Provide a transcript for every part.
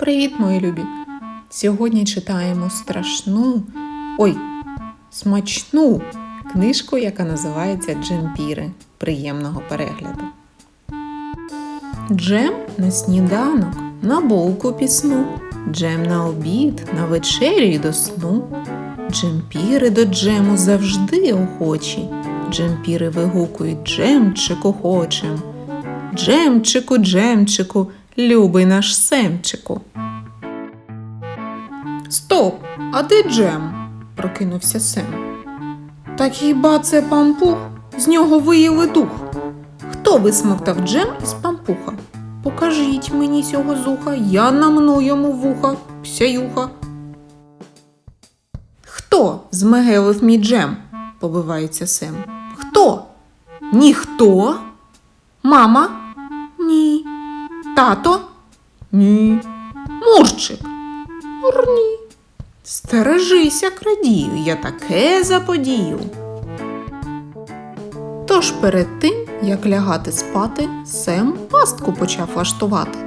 Привіт, мої любі! Сьогодні читаємо страшну, ой, смачну книжку, яка називається Джемпіри. Приємного перегляду. Джем на сніданок, на булку пісну, джем на обід, на вечерю й до сну. Джемпіри до джему завжди охочі. Джемпіри вигукують джемчику хочем. Джемчику, джемчику, любий наш семчику. Стоп! А де джем? прокинувся Сем. Так хіба це пампух? З нього виїли дух. Хто висмоктав джем із пампуха? Покажіть мені цього зуха, я намну йому вуха, псяюха. Хто змегелив мій джем? побивається Сем. Хто? Ніхто? Мама? Тато? Ні. Мурчик? Мурні. Стережися, крадію, я таке заподію. Тож перед тим, як лягати спати, Сем пастку почав влаштувати.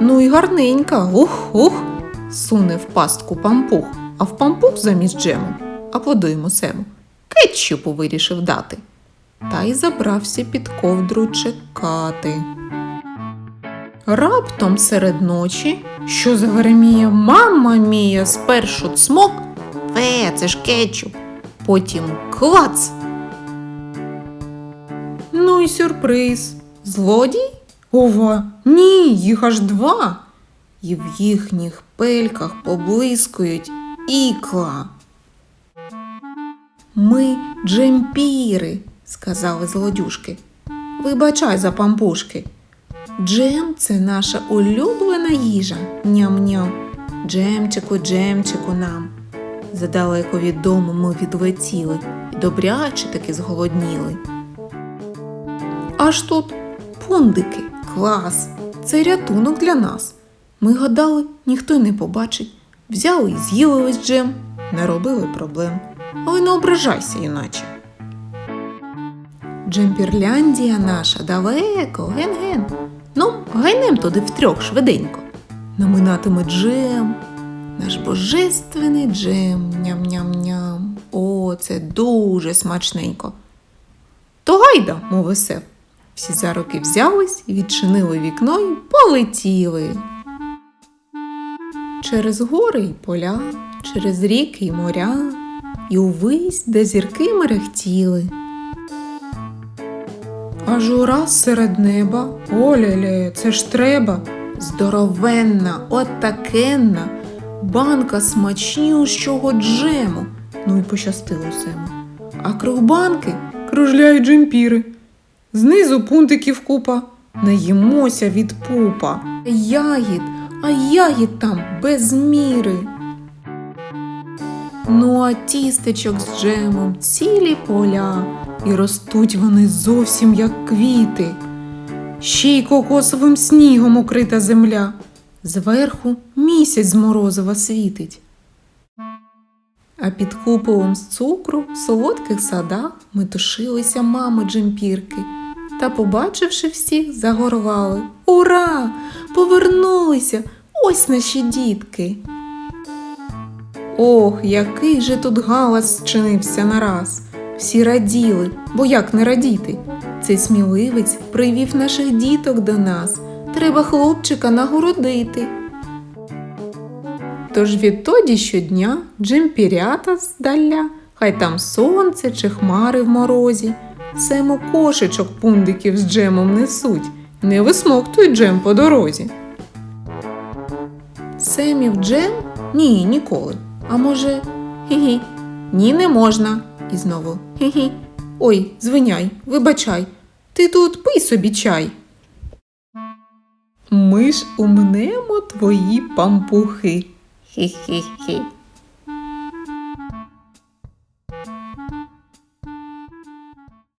Ну й гарненька, ух-ух, суне в пастку пампух, а в пампух замість джему, аплодуємо Сему, кетчупу вирішив дати. Та й забрався під ковдру чекати. Раптом серед ночі, що завереміє мама мія, спершу цмок, фе, це ж кетчуп, потім клац. Ну і сюрприз. Злодій? Ова, ні, їх аж два. І в їхніх пельках поблискують ікла. Ми джемпіри, сказали злодюшки. Вибачай за пампушки. Джем це наша улюблена їжа. Ням-ням. Джемчику, джемчику нам. Задалеко від дому ми відлетіли і добряче таки зголодніли. Аж тут пундики, клас, це рятунок для нас. Ми гадали, ніхто не побачить. Взяли і з'їли весь джем, наробили проблем. Але не ображайся, іначе. Джемпірляндія наша далеко, ген-ген. Ну, гайнем туди втрьох швиденько. Наминатиме джем, наш божественний джем, ням-ням-ням. О, це дуже смачненько. То гайда, мовив Сев. Всі за руки взялись, відчинили вікно і полетіли. Через гори й поля, через ріки й моря, і увись, де зірки мерехтіли. Аж ураз серед неба, оля-лє, це ж треба. Здоровенна, отакенна, банка смачнющого джему. Ну і пощастило Сему. А круг банки кружляють джемпіри. Знизу пунтиків купа, наїмося від пупа. Ягід, а ягід там без міри. Ну а тістечок з джемом цілі поля, і ростуть вони зовсім як квіти. Ще й кокосовим снігом укрита земля. Зверху місяць з морозива світить. А під куполом з цукру в солодких садах метушилися мами джемпірки та, побачивши всіх, загорвали. Ура! Повернулися! Ось наші дітки. Ох, який же тут галас зчинився нараз. Всі раділи, бо як не радіти? Цей сміливець привів наших діток до нас. Треба хлопчика нагородити. Тож відтоді щодня джемпірята здаля, хай там сонце чи хмари в морозі, сему кошечок пундиків з джемом несуть, не висмоктують джем по дорозі. Семів джем? Ні, ніколи. А може, хі-хі, ні, не можна. І знову хі-хі. Ой, звиняй, вибачай, ти тут пий собі чай. Ми ж умнемо твої пампухи. Хі-хі-хі.